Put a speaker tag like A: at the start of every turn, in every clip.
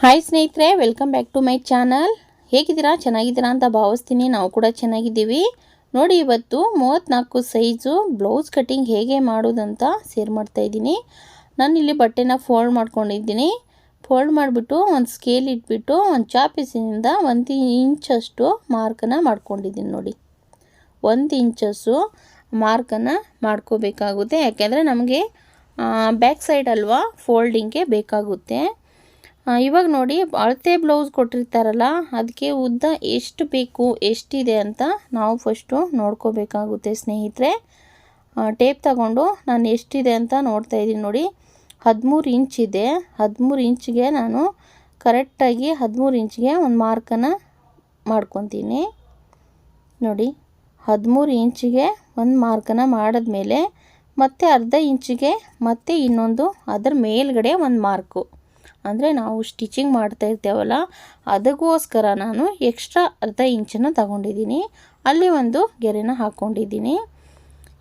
A: Hi ಸ್ನೇಹಿತರೆ welcome back to my channel ಹೇಗಿದ್ದೀರಾ? ಚೆನ್ನಾಗಿದ್ದೀರಾ ಅಂತ ಭಾವಿಸ್ತೀನಿ. ನಾವು ಕೂಡ ಚೆನ್ನಾಗಿದ್ದೀವಿ. ನೋಡಿ, ಇವತ್ತು ಮೂವತ್ತ್ನಾಲ್ಕು ಸೈಜು ಬ್ಲೌಸ್ ಕಟ್ಟಿಂಗ್ ಹೇಗೆ ಮಾಡೋದಂತ ಶೇರ್ ಮಾಡ್ತಾ ಇದ್ದೀನಿ. ನಾನು ಇಲ್ಲಿ ಬಟ್ಟೆನ ಫೋಲ್ಡ್ ಮಾಡ್ಕೊಂಡಿದ್ದೀನಿ. ಫೋಲ್ಡ್ ಮಾಡಿಬಿಟ್ಟು ಒಂದು ಸ್ಕೇಲ್ ಇಟ್ಬಿಟ್ಟು ಒಂದು ಚಾಪೀಸಿನಿಂದ ಒಂದು ಇಂಚಷ್ಟು ಮಾರ್ಕನ್ನು ಮಾಡ್ಕೊಂಡಿದ್ದೀನಿ ನೋಡಿ. ಒಂದು ಇಂಚಸ್ಸು ಮಾರ್ಕನ್ನು ಮಾಡ್ಕೋಬೇಕಾಗುತ್ತೆ. ಯಾಕೆಂದರೆ ನಮಗೆ ಬ್ಯಾಕ್ ಸೈಡ್ ಅಲ್ವಾ ಫೋಲ್ಡಿಂಗ್ಗೆ ಬೇಕಾಗುತ್ತೆ. ಇವಾಗ ನೋಡಿ, ಅಳತೆ ಬ್ಲೌಸ್ ಕೊಟ್ಟಿರ್ತಾರಲ್ಲ, ಅದಕ್ಕೆ ಉದ್ದ ಎಷ್ಟು ಬೇಕು, ಎಷ್ಟಿದೆ ಅಂತ ನಾವು ಫಸ್ಟು ನೋಡ್ಕೋಬೇಕಾಗುತ್ತೆ ಸ್ನೇಹಿತರೆ. ಟೇಪ್ ತಗೊಂಡು ನಾನು ಎಷ್ಟಿದೆ ಅಂತ ನೋಡ್ತಾ ಇದ್ದೀನಿ ನೋಡಿ. ಹದಿಮೂರು ಇಂಚ್ ಇದೆ. ಹದಿಮೂರು ಇಂಚ್ಗೆ ನಾನು ಕರೆಕ್ಟಾಗಿ ಹದಿಮೂರು ಇಂಚ್ಗೆ ಒಂದು ಮಾರ್ಕನ್ನು ಮಾಡ್ಕೊತೀನಿ. ನೋಡಿ, ಹದಿಮೂರು ಇಂಚಿಗೆ ಒಂದು ಮಾರ್ಕನ್ನು ಮಾಡಿದ್ಮೇಲೆ ಮತ್ತೆ ಅರ್ಧ ಇಂಚಿಗೆ ಮತ್ತೆ ಇನ್ನೊಂದು ಅದರ ಮೇಲ್ಗಡೆ ಒಂದು ಮಾರ್ಕು ಅಂದರೆ ನಾವು ಸ್ಟಿಚಿಂಗ್ ಮಾಡ್ತಾ ಇರ್ತೇವಲ್ಲ, ಅದಕ್ಕೋಸ್ಕರ ನಾನು ಎಕ್ಸ್ಟ್ರಾ ಅರ್ಧ ಇಂಚನ್ನು ತಗೊಂಡಿದ್ದೀನಿ. ಅಲ್ಲಿ ಒಂದು ಗೆರೆನ ಹಾಕ್ಕೊಂಡಿದ್ದೀನಿ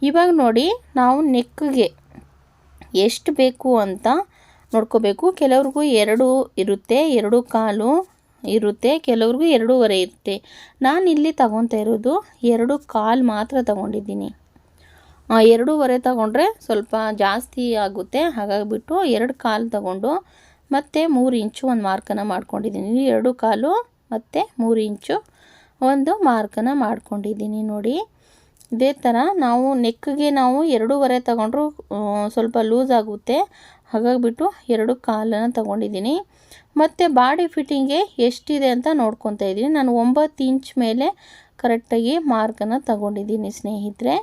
A: ಇವಾಗ ನೋಡಿ, ನಾವು ನೆಕ್ಗೆ ಎಷ್ಟು ಬೇಕು ಅಂತ ನೋಡ್ಕೋಬೇಕು. ಕೆಲವ್ರಿಗೂ ಎರಡು ಇರುತ್ತೆ, ಎರಡು ಕಾಲು ಇರುತ್ತೆ, ಕೆಲವ್ರಿಗೂ ಎರಡೂವರೆ ಇರುತ್ತೆ. ನಾನು ಇಲ್ಲಿ ತಗೊತಾ ಇರೋದು ಎರಡು ಕಾಲು ಮಾತ್ರ ತಗೊಂಡಿದ್ದೀನಿ. ಎರಡೂವರೆ ತಗೊಂಡ್ರೆ ಸ್ವಲ್ಪ ಜಾಸ್ತಿ ಆಗುತ್ತೆ. ಹಾಗಾಗಿಬಿಟ್ಟು ಎರಡು ಕಾಲು ತಗೊಂಡು ಮತ್ತು ಮೂರು ಇಂಚು ಒಂದು ಮಾರ್ಕನ್ನು ಮಾಡ್ಕೊಂಡಿದ್ದೀನಿ. ಎರಡು ಕಾಲು ಮತ್ತು ಮೂರು ಇಂಚು ಒಂದು ಮಾರ್ಕನ್ನು ಮಾಡ್ಕೊಂಡಿದ್ದೀನಿ ನೋಡಿ. ಇದೇ ಥರ ನಾವು ನೆಕ್ಗೆ ನಾವು ಎರಡೂವರೆ ತಗೊಂಡ್ರು ಸ್ವಲ್ಪ ಲೂಸ್ ಆಗುತ್ತೆ. ಹಾಗಾಗಿಬಿಟ್ಟು ಎರಡು ಕಾಲನ್ನು ತಗೊಂಡಿದ್ದೀನಿ. ಮತ್ತು ಬಾಡಿ ಫಿಟ್ಟಿಂಗೆ ಎಷ್ಟಿದೆ ಅಂತ ನೋಡ್ಕೊತಾ ಇದ್ದೀನಿ. ನಾನು ಒಂಬತ್ತು ಇಂಚ್ ಮೇಲೆ ಕರೆಕ್ಟಾಗಿ ಮಾರ್ಕನ್ನು ತಗೊಂಡಿದ್ದೀನಿ ಸ್ನೇಹಿತರೆ.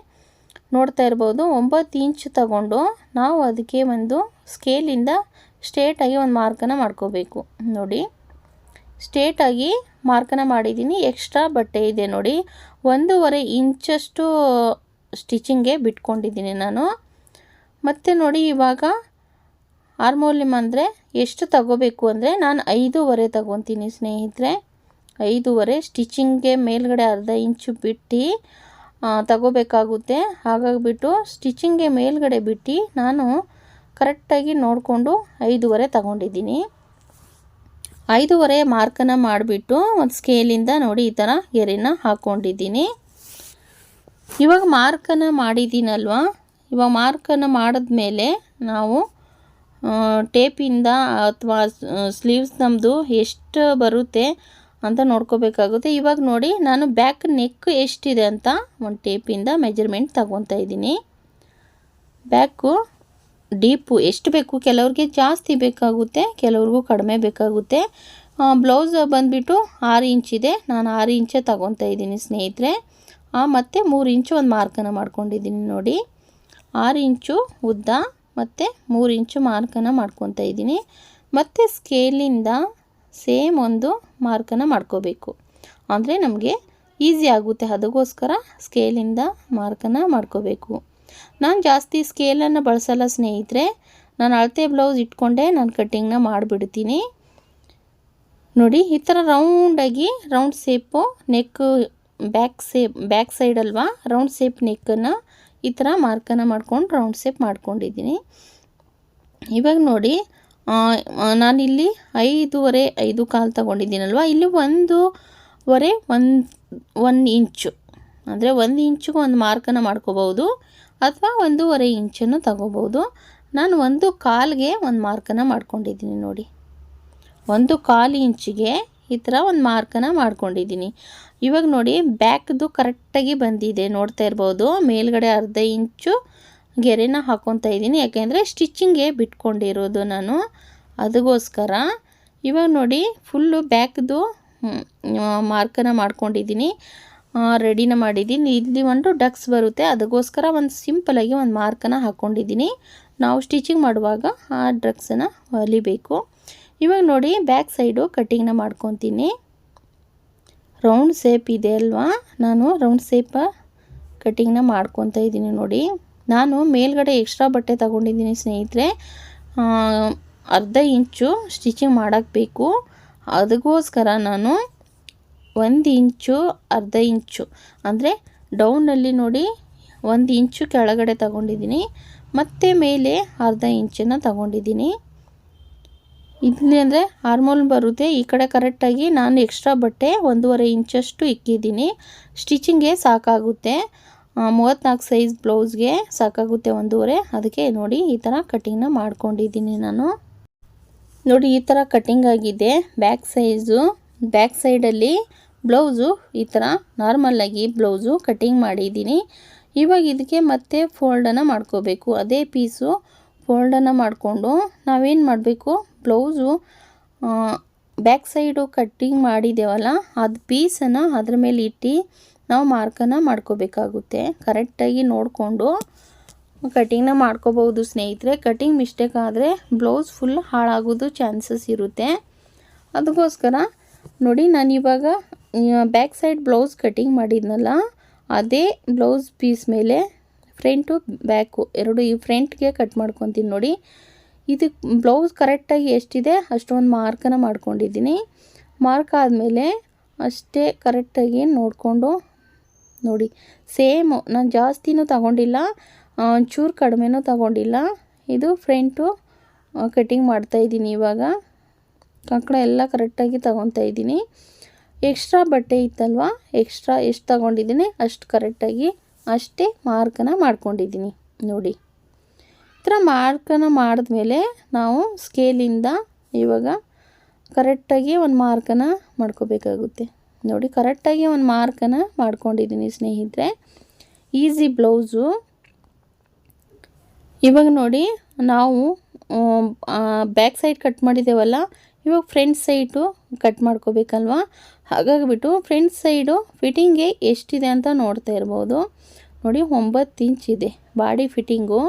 A: ನೋಡ್ತಾ ಇರ್ಬೋದು, ಒಂಬತ್ತು ಇಂಚ್ ತಗೊಂಡು ನಾವು ಅದಕ್ಕೆ ಒಂದು ಸ್ಕೇಲಿಂದ ಸ್ಟ್ರೇಟಾಗಿ ಒಂದು ಮಾರ್ಕನ್ನು ಮಾಡ್ಕೋಬೇಕು. ನೋಡಿ, ಸ್ಟ್ರೇಟಾಗಿ ಮಾರ್ಕನ್ನು ಮಾಡಿದ್ದೀನಿ. ಎಕ್ಸ್ಟ್ರಾ ಬಟ್ಟೆ ಇದೆ ನೋಡಿ. ಒಂದೂವರೆ ಇಂಚಷ್ಟು ಸ್ಟಿಚಿಂಗ್ಗೆ ಬಿಟ್ಕೊಂಡಿದ್ದೀನಿ ನಾನು. ಮತ್ತು ನೋಡಿ, ಇವಾಗ ಹಾರ್ಮೋಲಿಯಮ್ ಅಂದರೆ ಎಷ್ಟು ತಗೋಬೇಕು ಅಂದರೆ ನಾನು ಐದೂವರೆ ತಗೊತೀನಿ ಸ್ನೇಹಿತರೆ. ಐದೂವರೆ ಸ್ಟಿಚಿಂಗ್ಗೆ ಮೇಲ್ಗಡೆ ಅರ್ಧ ಇಂಚು ಬಿಟ್ಟು ತಗೋಬೇಕಾಗುತ್ತೆ. ಹಾಗಾಗಿಬಿಟ್ಟು ಸ್ಟಿಚಿಂಗ್ಗೆ ಮೇಲ್ಗಡೆ ಬಿಟ್ಟು ನಾನು ಕರೆಕ್ಟಾಗಿ ನೋಡಿಕೊಂಡು ಐದೂವರೆ ತಗೊಂಡಿದ್ದೀನಿ. ಐದೂವರೆ ಮಾರ್ಕನ್ನು ಮಾಡಿಬಿಟ್ಟು ಒಂದು ಸ್ಕೇಲಿಂದ ನೋಡಿ ಈ ಥರ ಗೆರೆನ ಹಾಕ್ಕೊಂಡಿದ್ದೀನಿ. ಇವಾಗ ಮಾರ್ಕನ್ನು ಮಾಡಿದ್ದೀನಲ್ವ? ಇವಾಗ ಮಾರ್ಕನ್ನು ಮಾಡಿದ್ಮೇಲೆ ನಾವು ಟೇಪಿಂದ ಅಥವಾ ಸ್ಲೀವ್ಸ್ ನಮ್ಮದು ಎಷ್ಟು ಬರುತ್ತೆ ಅಂತ ನೋಡ್ಕೋಬೇಕಾಗುತ್ತೆ. ಇವಾಗ ನೋಡಿ, ನಾನು ಬ್ಯಾಕ್ ನೆಕ್ ಎಷ್ಟಿದೆ ಅಂತ ಒಂದು ಟೇಪಿಂದ ಮೆಜರ್ಮೆಂಟ್ ತಗೊತಾ ಇದ್ದೀನಿ. ಬ್ಯಾಕು ಡೀಪು ಎಷ್ಟು ಬೇಕು, ಕೆಲವ್ರಿಗೆ ಜಾಸ್ತಿ ಬೇಕಾಗುತ್ತೆ, ಕೆಲವ್ರಿಗೂ ಕಡಿಮೆ ಬೇಕಾಗುತ್ತೆ. ಬ್ಲೌಸ್ ಬಂದುಬಿಟ್ಟು ಆರು ಇಂಚಿದೆ ನಾನು ಆರು ಇಂಚೇ ತಗೊತಾ ಇದ್ದೀನಿ ಸ್ನೇಹಿತರೆ. ಮತ್ತು ಮೂರು ಇಂಚು ಒಂದು ಮಾರ್ಕನ್ನು ಮಾಡ್ಕೊಂಡಿದ್ದೀನಿ ನೋಡಿ. ಆರು ಇಂಚು ಉದ್ದ, ಮತ್ತು ಮೂರು ಇಂಚು ಮಾರ್ಕನ್ನು ಮಾಡ್ಕೊತಾ ಇದ್ದೀನಿ. ಮತ್ತು ಸ್ಕೇಲಿಂದ ಸೇಮ್ ಒಂದು ಮಾರ್ಕನ್ನು ಮಾಡ್ಕೋಬೇಕು. ಅಂದರೆ ನಮಗೆ ಈಸಿ ಆಗುತ್ತೆ. ಅದಕ್ಕೋಸ್ಕರ ಸ್ಕೇಲಿಂದ ಮಾರ್ಕನ್ನು ಮಾಡ್ಕೋಬೇಕು. ನಾನು ಜಾಸ್ತಿ ಸ್ಕೇಲನ್ನು ಬಳಸಲ್ಲ ಸ್ನೇಹಿತರೆ. ನಾನು ಅಳತೆ ಬ್ಲೌಸ್ ಇಟ್ಕೊಂಡೆ, ನಾನು ಕಟ್ಟಿಂಗ್ನ ಮಾಡಿಬಿಡ್ತೀನಿ. ನೋಡಿ, ಈ ಥರ ರೌಂಡಾಗಿ round shape neck back shape back side ಅಲ್ವಾ ರೌಂಡ್ ಸೇಪ್ ನೆಕ್ಕನ್ನು ಈ ಥರ ಮಾರ್ಕನ್ನು ಮಾಡ್ಕೊಂಡು ರೌಂಡ್ ಸೇಪ್ ಮಾಡ್ಕೊಂಡಿದ್ದೀನಿ. ಇವಾಗ ನೋಡಿ ನಾನಿಲ್ಲಿ ಐದೂವರೆ, ಐದು ಕಾಲು ತಗೊಂಡಿದ್ದೀನಲ್ವ, ಇಲ್ಲಿ ಒಂದೂವರೆ, ಒಂದು ಒಂದು ಇಂಚು ಅಂದರೆ ಒಂದು ಇಂಚಿಗೂ ಒಂದು ಮಾರ್ಕನ್ನು ಮಾಡ್ಕೋಬೋದು ಅಥವಾ ಒಂದೂವರೆ ಇಂಚನ್ನು ತಗೋಬೋದು. ನಾನು ಒಂದು ಕಾಲಿಗೆ ಒಂದು ಮಾರ್ಕನ್ನು ಮಾಡ್ಕೊಂಡಿದ್ದೀನಿ ನೋಡಿ. ಒಂದು ಕಾಲು ಇಂಚಿಗೆ ಈ ಥರ ಒಂದು ಮಾರ್ಕನ್ನು ಮಾಡ್ಕೊಂಡಿದ್ದೀನಿ. ಇವಾಗ ನೋಡಿ, ಬ್ಯಾಕ್ದು ಕರೆಕ್ಟಾಗಿ ಬಂದಿದೆ. ನೋಡ್ತಾ ಇರ್ಬೋದು, ಮೇಲ್ಗಡೆ ಅರ್ಧ ಇಂಚು ಗೆರೆನ ಹಾಕ್ಕೊತಾ ಇದ್ದೀನಿ. ಯಾಕೆಂದರೆ ಸ್ಟಿಚ್ಚಿಂಗೇ ಬಿಟ್ಕೊಂಡಿರೋದು ನಾನು. ಅದಕ್ಕೋಸ್ಕರ ಇವಾಗ ನೋಡಿ, ಫುಲ್ಲು ಬ್ಯಾಕ್ದು ಮಾರ್ಕನ್ನು ಮಾಡ್ಕೊಂಡಿದ್ದೀನಿ. ರೆಡಿನ ಮಾಡಿದ್ದೀನಿ. ಇಲ್ಲಿ ಒಂದು ಡಕ್ಸ್ ಬರುತ್ತೆ. ಅದಕ್ಕೋಸ್ಕರ ಒಂದು ಸಿಂಪಲಾಗಿ ಒಂದು ಮಾರ್ಕನ್ನು ಹಾಕ್ಕೊಂಡಿದ್ದೀನಿ ನಾವು ಸ್ಟಿಚಿಂಗ್ ಮಾಡುವಾಗ ಆ ಡ್ರಗ್ಸನ್ನು ಹೊಲಿಬೇಕು. ಇವಾಗ ನೋಡಿ, ಬ್ಯಾಕ್ ಸೈಡು ಕಟ್ಟಿಂಗ್ನ ಮಾಡ್ಕೊತೀನಿ. ರೌಂಡ್ ಸೇಪ್ ಇದೆ ಅಲ್ವಾ? ನಾನು ರೌಂಡ್ ಸೇಪ ಕಟ್ಟಿಂಗ್ನ ಮಾಡ್ಕೊತಾ ಇದ್ದೀನಿ ನೋಡಿ. ನಾನು ಮೇಲ್ಗಡೆ ಎಕ್ಸ್ಟ್ರಾ ಬಟ್ಟೆ ತಗೊಂಡಿದ್ದೀನಿ ಸ್ನೇಹಿತರೆ. ಅರ್ಧ ಇಂಚು ಸ್ಟಿಚಿಂಗ್ ಮಾಡೋಕ್ಕೆ ಅದಕ್ಕೋಸ್ಕರ ನಾನು ಒಂದು ಇಂಚು, ಅರ್ಧ ಇಂಚು. ಅಂದರೆ ಡೌನಲ್ಲಿ ನೋಡಿ ಒಂದು ಇಂಚು ಕೆಳಗಡೆ ತಗೊಂಡಿದ್ದೀನಿ. ಮತ್ತೆ ಮೇಲೆ ಅರ್ಧ ಇಂಚನ್ನು ತಗೊಂಡಿದ್ದೀನಿ. ಇಲ್ಲಿ ಅಂದರೆ ಆರ್ಮೋಲ್ ಬರುತ್ತೆ. ಈ ಕಡೆ ಕರೆಕ್ಟಾಗಿ ನಾನು ಎಕ್ಸ್ಟ್ರಾ ಬಟ್ಟೆ ಒಂದೂವರೆ ಇಂಚಷ್ಟು ಇಕ್ಕಿದ್ದೀನಿ. ಸ್ಟಿಚಿಂಗ್ಗೆ ಸಾಕಾಗುತ್ತೆ. ಮೂವತ್ತ್ನಾಲ್ಕು ಸೈಜ್ ಬ್ಲೌಸ್ಗೆ ಸಾಕಾಗುತ್ತೆ ಒಂದೂವರೆ. ಅದಕ್ಕೆ ನೋಡಿ ಈ ಥರ ಕಟಿಂಗ್ನ ಮಾಡ್ಕೊಂಡಿದ್ದೀನಿ ನಾನು. ನೋಡಿ ಈ ಥರ ಕಟ್ಟಿಂಗ್ ಆಗಿದೆ. ಬ್ಯಾಕ್ ಸೈಜು ಬ್ಯಾಕ್ ಸೈಡಲ್ಲಿ ಬ್ಲೌಸು ಈ ಥರ ನಾರ್ಮಲ್ಲಾಗಿ ಬ್ಲೌಸು ಕಟ್ಟಿಂಗ್ ಮಾಡಿದ್ದೀನಿ. ಇವಾಗ ಇದಕ್ಕೆ ಮತ್ತೆ ಫೋಲ್ಡನ್ನು ಮಾಡ್ಕೋಬೇಕು. ಅದೇ ಪೀಸು ಫೋಲ್ಡನ್ನು ಮಾಡಿಕೊಂಡು ನಾವೇನು ಮಾಡಬೇಕು? ಬ್ಲೌಸು ಬ್ಯಾಕ್ ಸೈಡು ಕಟ್ಟಿಂಗ್ ಮಾಡಿದ್ದೇವಲ್ಲ, ಅದು ಪೀಸನ್ನು ಅದ್ರ ಮೇಲೆ ಇಟ್ಟು ನಾವು ಮಾರ್ಕನ್ನು ಮಾಡ್ಕೋಬೇಕಾಗುತ್ತೆ. ಕರೆಕ್ಟಾಗಿ ನೋಡಿಕೊಂಡು ಕಟಿಂಗ್ನ ಮಾಡ್ಕೋಬಹುದು ಸ್ನೇಹಿತರೆ. ಕಟ್ಟಿಂಗ್ ಮಿಸ್ಟೇಕ್ ಆದರೆ ಬ್ಲೌಸ್ ಫುಲ್ ಹಾಳಾಗೋದು ಚಾನ್ಸಸ್ ಇರುತ್ತೆ. ಅದಕ್ಕೋಸ್ಕರ ನೋಡಿ ನಾನು ಇವಾಗ ಬ್ಯಾಕ್ ಸೈಡ್ ಬ್ಲೌಸ್ ಕಟಿಂಗ್ ಮಾಡಿದ್ನಲ್ಲ, ಅದೇ ಬ್ಲೌಸ್ ಪೀಸ್ ಮೇಲೆ ಫ್ರಂಟು ಬ್ಯಾಕು ಎರಡು ಈ ಫ್ರಂಟ್ಗೆ ಕಟ್ ಮಾಡ್ಕೊತೀನಿ ನೋಡಿ. ಇದು ಬ್ಲೌಸ್ ಕರೆಕ್ಟಾಗಿ ಎಷ್ಟಿದೆ ಅಷ್ಟೊಂದು ಮಾರ್ಕನ್ನು ಮಾಡ್ಕೊಂಡಿದ್ದೀನಿ. ಮಾರ್ಕ್ ಆದಮೇಲೆ ಅಷ್ಟೇ ಕರೆಕ್ಟಾಗಿ ನೋಡಿಕೊಂಡು ನೋಡಿ. ಸೇಮು ನಾನು ಜಾಸ್ತಿನೂ ತಗೊಂಡಿಲ್ಲ ಚೂರು ಕಡಿಮೆನೂ ತಗೊಂಡಿಲ್ಲ. ಇದು ಫ್ರಂಟು ಕಟಿಂಗ್ ಮಾಡ್ತಾಯಿದ್ದೀನಿ ಇವಾಗ. ಕಂಕಣ ಎಲ್ಲ ಕರೆಕ್ಟಾಗಿ ತಗೊತಾ ಇದ್ದೀನಿ. ಎಕ್ಸ್ಟ್ರಾ ಬಟ್ಟೆ ಇತ್ತಲ್ವಾ? ಎಕ್ಸ್ಟ್ರಾ ಎಷ್ಟು ತಗೊಂಡಿದ್ದೀನಿ? ಅಷ್ಟು ಕರೆಕ್ಟಾಗಿ ಅಷ್ಟೇ ಮಾರ್ಕನ ಮಾಡ್ಕೊಂಡಿದ್ದೀನಿ. ನೋಡಿ. ಈ ಥರ ಮಾರ್ಕನ್ನು ಮಾಡಿದ್ಮೇಲೆ ನಾವು ಸ್ಕೇಲಿಂದ ಇವಾಗ ಕರೆಕ್ಟಾಗಿ ಒಂದು ಮಾರ್ಕನ್ನು ಮಾಡ್ಕೋಬೇಕಾಗುತ್ತೆ. ನೋಡಿ ಕರೆಕ್ಟಾಗಿ ಒಂದು ಮಾರ್ಕನ್ನು ಮಾಡ್ಕೊಂಡಿದ್ದೀನಿ ಸ್ನೇಹಿತರೆ. ಈಸಿ ಬ್ಲೌಸು ಇವಾಗ ನೋಡಿ, ನಾವು ಬ್ಯಾಕ್ ಸೈಡ್ ಕಟ್ ಮಾಡಿದ್ದೇವಲ್ಲ ಇವಾಗ ಫ್ರಂಟ್ ಸೈಡು ಕಟ್ ಮಾಡ್ಕೋಬೇಕಲ್ವ? ಹಾಗಾಗಿಬಿಟ್ಟು ಫ್ರಂಟ್ ಸೈಡು ಫಿಟ್ಟಿಂಗ್ಗೆ ಎಷ್ಟಿದೆ ಅಂತ ನೋಡ್ತಾ ಇರ್ಬೋದು. ನೋಡಿ, ಒಂಬತ್ತು ಇಂಚ್ ಇದೆ. ಬಾಡಿ ಫಿಟ್ಟಿಂಗು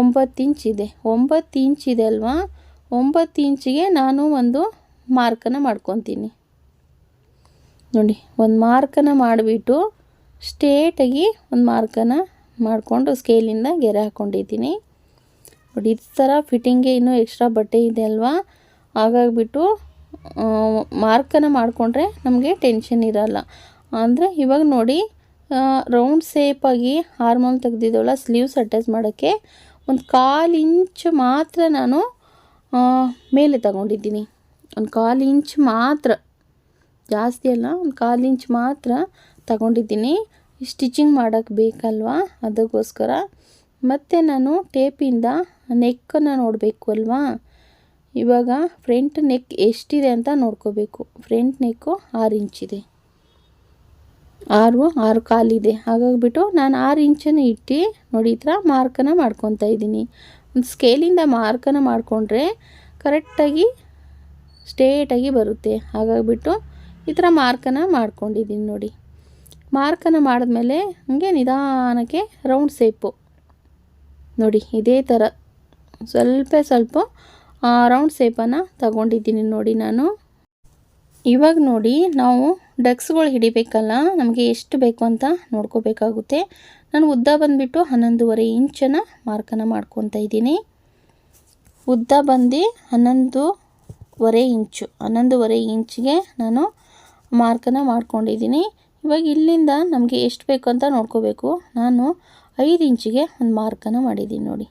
A: ಒಂಬತ್ತು ಇಂಚ್ ಇದೆ. ಒಂಬತ್ತು ಇಂಚ್ ಇದೆ ಅಲ್ವಾ? ಒಂಬತ್ತು ಇಂಚಿಗೆ ನಾನು ಒಂದು ಮಾರ್ಕನ್ನು ಮಾಡ್ಕೊತೀನಿ. ನೋಡಿ, ಒಂದು ಮಾರ್ಕನ್ನು ಮಾಡಿಬಿಟ್ಟು ಸ್ಟೇಟಾಗಿ ಒಂದು ಮಾರ್ಕನ್ನು ಮಾಡಿಕೊಂಡು ಸ್ಕೇಲಿಂದ ಗೆರೆ ಹಾಕ್ಕೊಂಡಿದ್ದೀನಿ ನೋಡಿ, ಈ ಥರ ಫಿಟ್ಟಿಂಗ್ಗೆ ಇನ್ನೂ ಎಕ್ಸ್ಟ್ರಾ ಬಟ್ಟೆ ಇದೆ ಅಲ್ವಾ? ಹಾಗಾಗಿಬಿಟ್ಟು ಮಾರ್ಕನ್ನು ಮಾಡಿಕೊಂಡ್ರೆ ನಮಗೆ ಟೆನ್ಷನ್ ಇರಲ್ಲ. ಅಂದರೆ ಇವಾಗ ನೋಡಿ ರೌಂಡ್ ಸೇಪಾಗಿ ಹಾರ್ಮೋನ್ ತೆಗೆದಿದ್ದವಳ ಸ್ಲೀವ್ಸ್ ಅಟ್ಯಾಚ್ ಮಾಡೋಕ್ಕೆ, ಒಂದು ಕಾಲು ಇಂಚು ಮಾತ್ರ ನಾನು ಮೇಲೆ ತಗೊಂಡಿದ್ದೀನಿ. ಒಂದು ಕಾಲು ಇಂಚ್ ಮಾತ್ರ, ಜಾಸ್ತಿ ಅಲ್ಲ, ಒಂದು ಕಾಲು ಇಂಚ್ ಮಾತ್ರ ತಗೊಂಡಿದ್ದೀನಿ. ಸ್ಟಿಚಿಂಗ್ ಮಾಡೋಕ್ಕೆ ಬೇಕಲ್ವಾ? ಅದಕ್ಕೋಸ್ಕರ. ಮತ್ತು ನಾನು ಟೇಪಿಂದ ನೆಕ್ಕನ್ನು ನೋಡಬೇಕು ಅಲ್ವಾ? ಇವಾಗ ಫ್ರಂಟ್ ನೆಕ್ ಎಷ್ಟಿದೆ ಅಂತ ನೋಡ್ಕೋಬೇಕು. ಫ್ರಂಟ್ ನೆಕ್ಕು ಆರು ಇಂಚಿದೆ ಆರು ಆರು ಕಾಲಿದೆ. ಹಾಗಾಗಿಬಿಟ್ಟು ನಾನು ಆರು ಇಂಚನ್ನು ಇಟ್ಟು ನೋಡಿ ಈ ಥರ ಮಾರ್ಕನ್ನು ಮಾಡ್ಕೊತಾ ಇದ್ದೀನಿ. ಒಂದು ಸ್ಕೇಲಿಂದ ಮಾರ್ಕನ್ನು ಮಾಡಿಕೊಂಡ್ರೆ ಕರೆಕ್ಟಾಗಿ ಸ್ಟೇಟಾಗಿ ಬರುತ್ತೆ. ಹಾಗಾಗಿಬಿಟ್ಟು ಈ ಥರ ಮಾರ್ಕನ್ನು ಮಾಡ್ಕೊಂಡಿದ್ದೀನಿ ನೋಡಿ. ಮಾರ್ಕನ್ನು ಮಾಡಿದ್ಮೇಲೆ ಹಂಗೆ ನಿಧಾನಕ್ಕೆ ರೌಂಡ್ ಸೇಪು ನೋಡಿ, ಇದೇ ಥರ. ಸ್ವಲ್ಪ ಸ್ವಲ್ಪ ರೌಂಡ್ ಸೇಪನ್ನು ತಗೊಂಡಿದ್ದೀನಿ ನೋಡಿ ನಾನು. ಇವಾಗ ನೋಡಿ ನಾವು ಡಕ್ಸ್ಗಳು ಹಿಡಿಬೇಕಲ್ಲ, ನಮಗೆ ಎಷ್ಟು ಬೇಕು ಅಂತ ನೋಡ್ಕೋಬೇಕಾಗುತ್ತೆ. ನಾನು ಉದ್ದ ಬಂದುಬಿಟ್ಟು ಹನ್ನೊಂದುವರೆ ಇಂಚನ್ನು ಮಾರ್ಕನ್ನು ಮಾಡ್ಕೊತಾ ಇದ್ದೀನಿ. ಉದ್ದ ಬಂದು ಹನ್ನೊಂದುವರೆ ಇಂಚು ಹನ್ನೊಂದುವರೆ ಇಂಚಿಗೆ ನಾನು ಮಾರ್ಕನ್ನು ಮಾಡ್ಕೊಂಡಿದ್ದೀನಿ. ಇವಾಗ ಇಲ್ಲಿಂದ ನಮಗೆ ಎಷ್ಟು ಬೇಕು ಅಂತ ನೋಡ್ಕೋಬೇಕು. ನಾನು ಐದು ಇಂಚಿಗೆ ಒಂದು ಮಾರ್ಕನ್ನು ಮಾಡಿದ್ದೀನಿ ನೋಡಿ.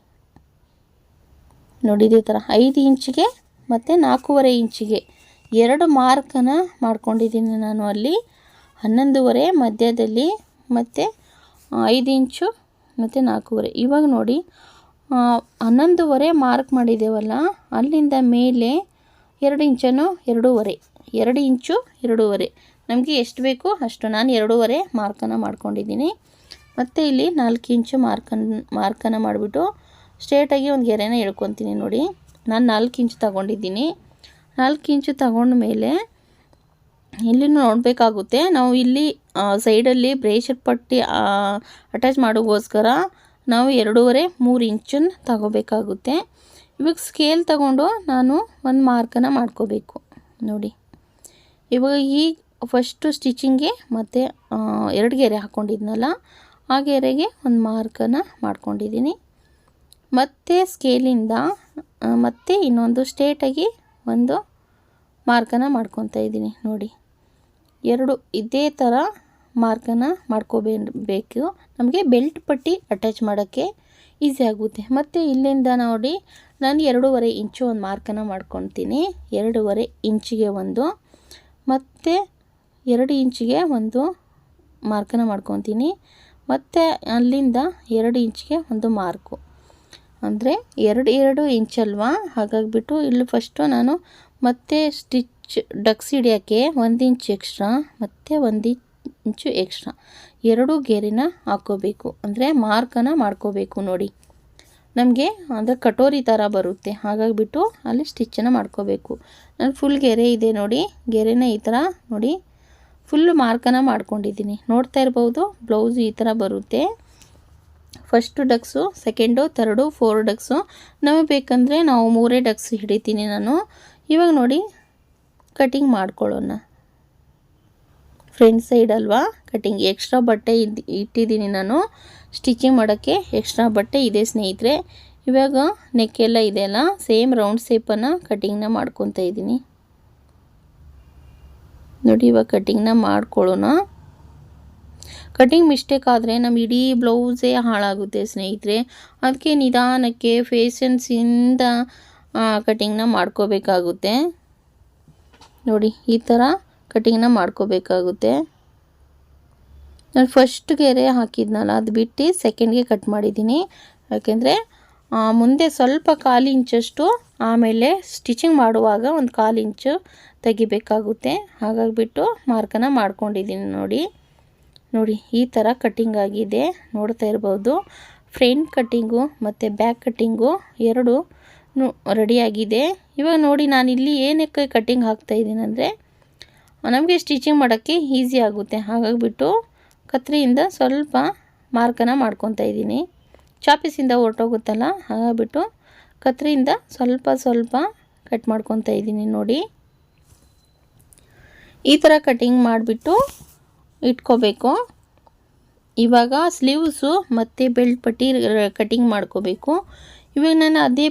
A: ನೋಡಿ ಇದೇ ಥರ ಐದು ಇಂಚಿಗೆ ಮತ್ತು ನಾಲ್ಕೂವರೆ ಇಂಚಿಗೆ ಎರಡು ಮಾರ್ಕನ್ನು ಮಾಡ್ಕೊಂಡಿದ್ದೀನಿ ನಾನು ಅಲ್ಲಿ. ಹನ್ನೊಂದುವರೆ, ಮಧ್ಯದಲ್ಲಿ ಮತ್ತು ಐದು ಇಂಚು ಮತ್ತು ನಾಲ್ಕೂವರೆ. ಇವಾಗ ನೋಡಿ ಹನ್ನೊಂದುವರೆ ಮಾರ್ಕ್ ಮಾಡಿದ್ದೇವಲ್ಲ, ಅಲ್ಲಿಂದ ಮೇಲೆ ಎರಡು ಇಂಚನ್ನು ಎರಡೂವರೆ. ಎರಡು ಇಂಚು ಎರಡೂವರೆ. ನಮಗೆ ಎಷ್ಟು ಬೇಕು ಅಷ್ಟು ನಾನು ಎರಡೂವರೆ ಮಾರ್ಕನ್ನು ಮಾಡ್ಕೊಂಡಿದ್ದೀನಿ. ಮತ್ತು ಇಲ್ಲಿ ನಾಲ್ಕು ಇಂಚು ಮಾರ್ಕನ್ನು ಮಾರ್ಕನ್ನು ಮಾಡಿಬಿಟ್ಟು ಸ್ಟ್ರೇಟಾಗಿ ಒಂದು ಗೆರೆನ ಎಳ್ಕೊತೀನಿ ನೋಡಿ. ನಾನು ನಾಲ್ಕು ಇಂಚು ತಗೊಂಡಿದ್ದೀನಿ. ನಾಲ್ಕು ಇಂಚು ತಗೊಂಡ ಮೇಲೆ ಇಲ್ಲಿ ನೋಡಬೇಕಾಗುತ್ತೆ, ನಾವು ಇಲ್ಲಿ ಸೈಡಲ್ಲಿ ಬ್ರೇಷರ್ ಪಟ್ಟಿ ಅಟ್ಯಾಚ್ ಮಾಡೋಕ್ಕೋಸ್ಕರ ನಾವು ಎರಡೂವರೆ, ಮೂರು ಇಂಚನ್ನು ತಗೋಬೇಕಾಗುತ್ತೆ. ಇವಾಗ ಸ್ಕೇಲ್ ತಗೊಂಡು ನಾನು ಒಂದು ಮಾರ್ಕನ್ನು ಮಾಡ್ಕೋಬೇಕು. ನೋಡಿ. ಇವಾಗ ಈ ಫಸ್ಟು ಸ್ಟಿಚಿಂಗೆ ಮತ್ತು ಎರಡು ಗೆರೆ ಹಾಕ್ಕೊಂಡಿದ್ನಲ್ಲ ಆ ಗೆರೆಗೆ ಒಂದು ಮಾರ್ಕನ್ನು ಮಾಡ್ಕೊಂಡಿದ್ದೀನಿ. ಮತ್ತು ಸ್ಕೇಲಿಂದ ಮತ್ತೆ ಇನ್ನೊಂದು ಸ್ಟೇಟಾಗಿ ಒಂದು ಮಾರ್ಕನ್ನು ಮಾಡ್ಕೊತಾ ಇದ್ದೀನಿ. ನೋಡಿ, ಎರಡು ಇದೇ ಥರ ಮಾರ್ಕನ್ನು ಮಾಡ್ಕೋಬೇಕು ನಮಗೆ ಬೆಲ್ಟ್ ಪಟ್ಟಿ ಅಟ್ಯಾಚ್ ಮಾಡೋಕ್ಕೆ ಈಸಿ ಆಗುತ್ತೆ. ಮತ್ತು ಇಲ್ಲಿಂದ ನೋಡಿ, ನಾನು ಎರಡೂವರೆ ಇಂಚು ಒಂದು ಮಾರ್ಕನ್ನು ಮಾಡ್ಕೊತೀನಿ. ಎರಡೂವರೆ ಇಂಚಿಗೆ ಒಂದು, ಮತ್ತು ಎರಡು ಇಂಚಿಗೆ ಒಂದು ಮಾರ್ಕನ್ನು ಮಾಡ್ಕೊತೀನಿ. ಮತ್ತು ಅಲ್ಲಿಂದ ಎರಡು ಇಂಚಿಗೆ ಒಂದು ಮಾರ್ಕು ಅಂದರೆ ಎರಡು ಎರಡು ಇಂಚಲ್ವಾ ಹಾಗಾಗಿಬಿಟ್ಟು ಇಲ್ಲಿ ಫಸ್ಟು ನಾನು ಮತ್ತೆ ಸ್ಟಿಚ್ ಡಕ್ಸ್ ಹಿಡಿಯೋಕ್ಕೆ ಒಂದು ಇಂಚ್ ಎಕ್ಸ್ಟ್ರಾ ಮತ್ತು ಒಂದು ಇಂಚು ಎಕ್ಸ್ಟ್ರಾ ಎರಡು ಗೆರೆನ ಹಾಕ್ಕೋಬೇಕು. ಅಂದರೆ ಮಾರ್ಕನ್ನು ಮಾಡ್ಕೋಬೇಕು ನೋಡಿ. ನಮಗೆ ಅಂದರೆ ಕಟೋರಿ ಥರ ಬರುತ್ತೆ. ಹಾಗಾಗಿಬಿಟ್ಟು ಅಲ್ಲಿ ಸ್ಟಿಚ್ಚನ್ನು ಮಾಡ್ಕೋಬೇಕು. ನಾನು ಫುಲ್ ಗೆರೆ ಇದೆ ನೋಡಿ. ಗೆರೆನ ಈ ಥರ ನೋಡಿ. ಫುಲ್ ಮಾರ್ಕನ್ನು ಮಾಡ್ಕೊಂಡಿದ್ದೀನಿ. ನೋಡ್ತಾ ಇರ್ಬೋದು ಬ್ಲೌಸ್ ಈ ಥರ ಬರುತ್ತೆ. First darts second third four darts ನಮಗೆ ಬೇಕಂದರೆ ನಾವು ಮೂರೇ ಡಕ್ಸ್ ಹಿಡಿತೀನಿ ನಾನು. ಇವಾಗ ನೋಡಿ ಕಟಿಂಗ್ ಮಾಡ್ಕೊಳ್ಳೋಣ. ಫ್ರಂಟ್ ಸೈಡ್ ಅಲ್ವಾ? ಕಟಿಂಗ್ ಎಕ್ಸ್ಟ್ರಾ ಬಟ್ಟೆ ಇಟ್ಟಿದ್ದೀನಿ ನಾನು. ಸ್ಟಿಚಿಂಗ್ ಮಾಡೋಕ್ಕೆ ಎಕ್ಸ್ಟ್ರಾ ಬಟ್ಟೆ ಇದೆ ಸ್ನೇಹಿತರೆ. ಇವಾಗ ನೆಕ್ ಎಲ್ಲ ಇದೆಯಲ್ಲ ಸೇಮ್ ರೌಂಡ್ ಶೇಪನ್ನು ಕಟಿಂಗ್ನ ಮಾಡ್ಕೊತಾ ಇದ್ದೀನಿ. ನೋಡಿ ಇವಾಗ ಕಟಿಂಗ್ನ ಮಾಡ್ಕೊಳ್ಳೋಣ. ಕಟಿಂಗ್ ಮಿಸ್ಟೇಕ್ ಆದರೆ ನಮ್ಮ ಇಡೀ ಬ್ಲೌಸೇ ಹಾಳಾಗುತ್ತೆ, ಸ್ನೇಹಿತರೆ. ಅದಕ್ಕೆ ನಿಧಾನಕ್ಕೆ ಫೇಷನ್ಸಿಂದ ಕಟಿಂಗ್ನ ಮಾಡ್ಕೋಬೇಕಾಗುತ್ತೆ. ನೋಡಿ, ಈ ಥರ ಕಟಿಂಗ್ನ ಮಾಡ್ಕೋಬೇಕಾಗುತ್ತೆ. ನಾನು ಫಸ್ಟ್ ಗೆರೆ ಹಾಕಿದ್ನಲ್ಲ ಅದು ಬಿಟ್ಟು ಸೆಕೆಂಡ್ಗೆ ಕಟ್ ಮಾಡಿದ್ದೀನಿ ಯಾಕೆಂದರೆ ಮುಂದೆ ಸ್ವಲ್ಪ ಕಾಲು ಇಂಚಷ್ಟು ಆಮೇಲೆ ಸ್ಟಿಚಿಂಗ್ ಮಾಡುವಾಗ ಒಂದು ಕಾಲು ಇಂಚು ತೆಗಿಬೇಕಾಗುತ್ತೆ. ಹಾಗಾಗಿಬಿಟ್ಟು ಮಾರ್ಕನ್ನು ಮಾಡ್ಕೊಂಡಿದ್ದೀನಿ ನೋಡಿ. ನೋಡಿ, ಈ ಥರ ಕಟ್ಟಿಂಗ್ ಆಗಿದೆ. ನೋಡ್ತಾ ಇರ್ಬೋದು. ಫ್ರಂಟ್ ಕಟ್ಟಿಂಗು ಮತ್ತು ಬ್ಯಾಕ್ ಕಟ್ಟಿಂಗು ಎರಡು ರೆಡಿಯಾಗಿದೆ ಇವಾಗ ನೋಡಿ, ನಾನು ಇಲ್ಲಿ ಏನಕ್ಕೆ ಕಟ್ಟಿಂಗ್ ಹಾಕ್ತಾಯಿದ್ದೀನಿ ಅಂದರೆ, ನಮಗೆ ಸ್ಟಿಚಿಂಗ್ ಮಾಡೋಕ್ಕೆ ಈಸಿ ಆಗುತ್ತೆ. ಹಾಗಾಗಿಬಿಟ್ಟು ಕತ್ರಿಯಿಂದ ಸ್ವಲ್ಪ ಮಾರ್ಕನ ಮಾಡ್ಕೊತಾ ಇದ್ದೀನಿ. ಚಾಪಿಸಿಂದ ಹೊರಟೋಗುತ್ತಲ್ಲ, ಹಾಗಾಗಿಬಿಟ್ಟು ಕತ್ರಿಯಿಂದ ಸ್ವಲ್ಪ ಸ್ವಲ್ಪ ಕಟ್ ಮಾಡ್ಕೊತಾ ಇದ್ದೀನಿ ನೋಡಿ. ಈ ಥರ ಕಟ್ಟಿಂಗ್ ಮಾಡಿಬಿಟ್ಟು ಇಟ್ಕೋಬೇಕು. ಇವಾಗ ಸ್ಲೀವ್ಸು ಮತ್ತು ಬೆಲ್ಟ್ ಪಟ್ಟಿ ಕಟಿಂಗ್ ಮಾಡ್ಕೋಬೇಕು. ಇವಾಗ ನಾನು ಅದೇ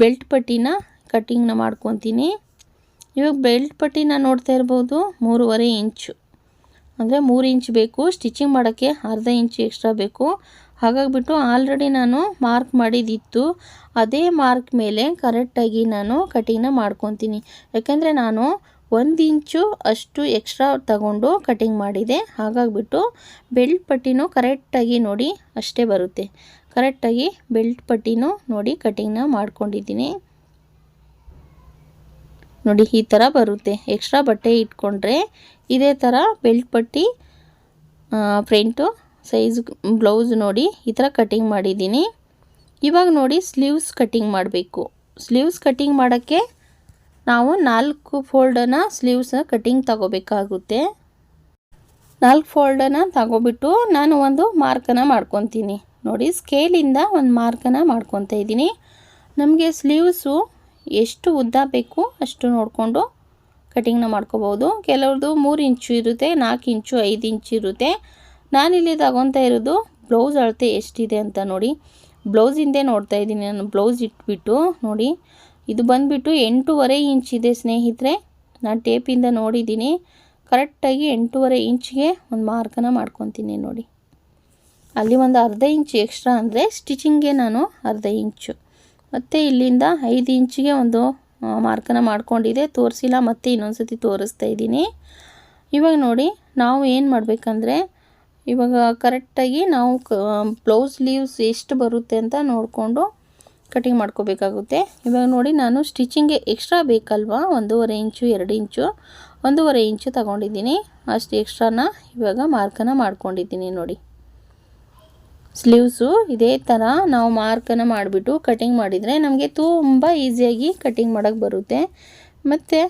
A: ಬೆಲ್ಟ್ ಪಟ್ಟಿನ ಕಟ್ಟಿಂಗ್ನ ಮಾಡ್ಕೊತೀನಿ. ಇವಾಗ ಬೆಲ್ಟ್ ಪಟ್ಟಿನ ನೋಡ್ತಾ ಇರ್ಬೋದು ಮೂರುವರೆ ಇಂಚು ಅಂದರೆ ಮೂರು ಇಂಚ್ ಬೇಕು ಸ್ಟಿಚಿಂಗ್ ಮಾಡೋಕ್ಕೆ ಅರ್ಧ ಇಂಚ್ ಎಕ್ಸ್ಟ್ರಾ ಬೇಕು. ಹಾಗಾಗಿಬಿಟ್ಟು ಆಲ್ರೆಡಿ ನಾನು ಮಾರ್ಕ್ ಮಾಡಿದಿತ್ತು. ಅದೇ ಮಾರ್ಕ್ ಮೇಲೆ ಕರೆಕ್ಟಾಗಿ ನಾನು ಕಟಿಂಗ್ನ ಮಾಡ್ಕೊತೀನಿ. ಯಾಕೆಂದರೆ ನಾನು ಒಂದು ಇಂಚು ಅಷ್ಟು ಎಕ್ಸ್ಟ್ರಾ ತಗೊಂಡು ಕಟಿಂಗ್ ಮಾಡಿದೆ. ಹಾಗಾಗಿಬಿಟ್ಟು ಬೆಲ್ಟ್ ಪಟ್ಟಿನೂ ಕರೆಕ್ಟಾಗಿ ನೋಡಿ ಅಷ್ಟೇ ಬರುತ್ತೆ. ಕರೆಕ್ಟಾಗಿ ಬೆಲ್ಟ್ ಪಟ್ಟಿನೂ ನೋಡಿ ಕಟಿಂಗ್ನ ಮಾಡ್ಕೊಂಡಿದ್ದೀನಿ. ನೋಡಿ ಈ ಥರ ಬರುತ್ತೆ. ಎಕ್ಸ್ಟ್ರಾ ಬಟ್ಟೆ ಇಟ್ಕೊಂಡ್ರೆ ಇದೇ ಥರ ಬೆಲ್ಟ್ ಪಟ್ಟಿ ಫ್ರಂಟು ಸೈಜ್ ಬ್ಲೌಸ್ ನೋಡಿ ಈ ಥರ ಕಟಿಂಗ್ ಮಾಡಿದ್ದೀನಿ. ಇವಾಗ ನೋಡಿ ಸ್ಲೀವ್ಸ್ ಕಟಿಂಗ್ ಮಾಡಬೇಕು. ಸ್ಲೀವ್ಸ್ ಕಟಿಂಗ್ ಮಾಡೋಕ್ಕೆ ನಾವು ನಾಲ್ಕು ಫೋಲ್ಡನ್ನು ಸ್ಲೀವ್ಸ್ ಕಟಿಂಗ್ ತಗೋಬೇಕಾಗುತ್ತೆ. ನಾಲ್ಕು ಫೋಲ್ಡನ್ನು ತಗೋಬಿಟ್ಟು ನಾನು ಒಂದು ಮಾರ್ಕನ್ನು ಮಾಡ್ಕೊತೀನಿ. ನೋಡಿ, ಸ್ಕೇಲಿಂದ ಒಂದು ಮಾರ್ಕನ್ನು ಮಾಡ್ಕೊತಾ ಇದ್ದೀನಿ. ನಮಗೆ ಸ್ಲೀವ್ಸು ಎಷ್ಟು ಉದ್ದ ಬೇಕು ಅಷ್ಟು ನೋಡಿಕೊಂಡು ಕಟಿಂಗ್ನ ಮಾಡ್ಕೋಬೋದು. ಕೆಲವ್ರದ್ದು ಮೂರು ಇಂಚು ಇರುತ್ತೆ, ನಾಲ್ಕು ಇಂಚು, ಐದು ಇಂಚು ಇರುತ್ತೆ. ನಾನಿಲ್ಲಿ ತಗೊತಾ ಇರೋದು ಬ್ಲೌಸ್ ಅಳತೆ ಎಷ್ಟಿದೆ ಅಂತ ನೋಡಿ. ಬ್ಲೌಸಿಂದೇ ನೋಡ್ತಾ ಇದ್ದೀನಿ ನಾನು, ಬ್ಲೌಸ್ ಇಟ್ಬಿಟ್ಟು ನೋಡಿ. ಇದು ಬಂದುಬಿಟ್ಟು ಎಂಟೂವರೆ ಇಂಚ್ ಇದೆ ಸ್ನೇಹಿತರೆ. ನಾನು ಟೇಪಿಂದ ನೋಡಿದ್ದೀನಿ. ಕರೆಕ್ಟಾಗಿ ಎಂಟೂವರೆ ಇಂಚ್ಗೆ ಒಂದು ಮಾರ್ಕನ್ನು ಮಾಡ್ಕೊತೀನಿ ನೋಡಿ. ಅಲ್ಲಿ ಒಂದು ಅರ್ಧ ಇಂಚು ಎಕ್ಸ್ಟ್ರಾ ಅಂದರೆ ಸ್ಟಿಚಿಂಗ್ಗೆ ನಾನು ಅರ್ಧ ಇಂಚು. ಮತ್ತು ಇಲ್ಲಿಂದ ಐದು ಇಂಚಿಗೆ ಒಂದು ಮಾರ್ಕನ್ನು ಮಾಡ್ಕೊಂಡಿದೆ. ತೋರಿಸಿಲ್ಲ, ಮತ್ತೆ ಇನ್ನೊಂದು ಸತಿ ತೋರಿಸ್ತಾ ಇದ್ದೀನಿ. ಇವಾಗ ನೋಡಿ, ನಾವು ಏನು ಮಾಡಬೇಕಂದ್ರೆ, ಇವಾಗ ಕರೆಕ್ಟಾಗಿ ನಾವು ಕ ಬ್ಲೌಸ್ ಲೀವ್ಸ್ ಎಷ್ಟು ಬರುತ್ತೆ ಅಂತ ನೋಡಿಕೊಂಡು ಕಟಿಂಗ್ ಮಾಡ್ಕೋಬೇಕಾಗುತ್ತೆ. ಇವಾಗ ನೋಡಿ ನಾನು ಸ್ಟಿಚಿಂಗ್ಗೆ ಎಕ್ಸ್ಟ್ರಾ ಬೇಕಲ್ವಾ? ಒಂದೂವರೆ ಇಂಚು, ಎರಡು ಇಂಚು, ಒಂದೂವರೆ ಇಂಚು ತಗೊಂಡಿದ್ದೀನಿ. ಅಷ್ಟು ಎಕ್ಸ್ಟ್ರಾನ ಇವಾಗ ಮಾರ್ಕನ್ನು ಮಾಡ್ಕೊಂಡಿದ್ದೀನಿ ನೋಡಿ. ಸ್ಲೀವ್ಸು ಇದೇ ಥರ ನಾವು ಮಾರ್ಕನ್ನು ಮಾಡಿಬಿಟ್ಟು ಕಟಿಂಗ್ ಮಾಡಿದರೆ ನಮಗೆ ತುಂಬ ಈಸಿಯಾಗಿ ಕಟಿಂಗ್ ಮಾಡೋಕ್ಕೆ ಬರುತ್ತೆ. ಮತ್ತು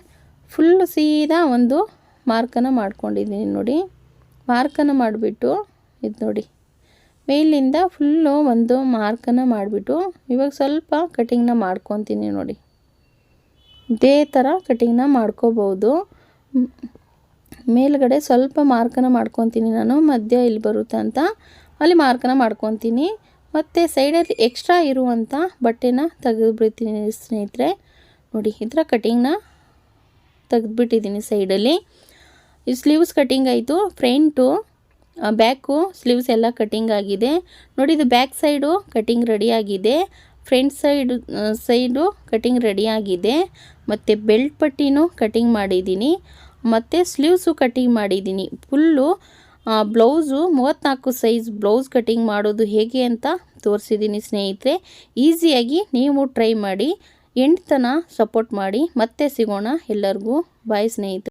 A: ಫುಲ್ ಸೀದಾ ಒಂದು ಮಾರ್ಕನ್ನು ಮಾಡ್ಕೊಂಡಿದ್ದೀನಿ ನೋಡಿ. ಮಾರ್ಕನ್ನು ಮಾಡಿಬಿಟ್ಟು ಇದು ನೋಡಿ. ಮೇಲಿಂದ ಫುಲ್ಲು ಒಂದು ಮಾರ್ಕನ್ನು ಮಾಡಿಬಿಟ್ಟು, ಇವಾಗ ಸ್ವಲ್ಪ ಕಟಿಂಗ್ನ ಮಾಡ್ಕೊತೀನಿ ನೋಡಿ. ಇದೇ ಥರ ಕಟಿಂಗ್ನ ಮಾಡ್ಕೋಬೋದು. ಮೇಲ್ಗಡೆ ಸ್ವಲ್ಪ ಮಾರ್ಕನ್ನ ಮಾಡ್ಕೊತೀನಿ ನಾನು, ಮಧ್ಯ ಇಲ್ಲಿ ಬರುತ್ತೆ ಅಂತ. ಅಲ್ಲಿ ಮಾರ್ಕನ್ನ ಮಾಡ್ಕೊತೀನಿ. ಮತ್ತು ಸೈಡಲ್ಲಿ ಎಕ್ಸ್ಟ್ರಾ ಇರುವಂಥ ಬಟ್ಟೆನ ತೆಗೆದುಬಿಡ್ತೀನಿ ಸ್ನೇಹಿತರೆ. ನೋಡಿ, ಈ ಥರ ಕಟಿಂಗ್ನ ತೆಗೆದುಬಿಟ್ಟಿದ್ದೀನಿ ಸೈಡಲ್ಲಿ ಈ ಸ್ಲೀವ್ಸ್ ಕಟಿಂಗ್ ಆಯಿತು ಫ್ರಂಟು ಬ್ಯಾಕು ಸ್ಲೀವ್ಸ್ ಎಲ್ಲ ಕಟಿಂಗ್ ಆಗಿದೆ. ನೋಡಿ, ಇದು ಬ್ಯಾಕ್ ಸೈಡು ಕಟಿಂಗ್ ರೆಡಿ ಆಗಿದೆ. Front side side cutting ready ಆಗಿದೆ. ಮತ್ತು ಬೆಲ್ಟ್ ಪಟ್ಟಿನೂ ಕಟಿಂಗ್ ಮಾಡಿದ್ದೀನಿ. ಮತ್ತು ಸ್ಲೀವ್ಸು ಕಟಿಂಗ್ ಮಾಡಿದ್ದೀನಿ. ಫುಲ್ಲು ಬ್ಲೌಸು, ಮೂವತ್ತ್ನಾಲ್ಕು ಸೈಜ್ ಬ್ಲೌಸ್ ಕಟಿಂಗ್ ಮಾಡೋದು ಹೇಗೆ ಅಂತ ತೋರಿಸಿದ್ದೀನಿ ಸ್ನೇಹಿತರೆ. ಈಸಿಯಾಗಿ ನೀವು ಟ್ರೈ ಮಾಡಿ. ಎಂಟು ತನ ಸಪೋರ್ಟ್ ಮಾಡಿ. ಮತ್ತೆ ಸಿಗೋಣ ಎಲ್ಲರಿಗೂ. ಬಾಯ್ ಸ್ನೇಹಿತರೆ.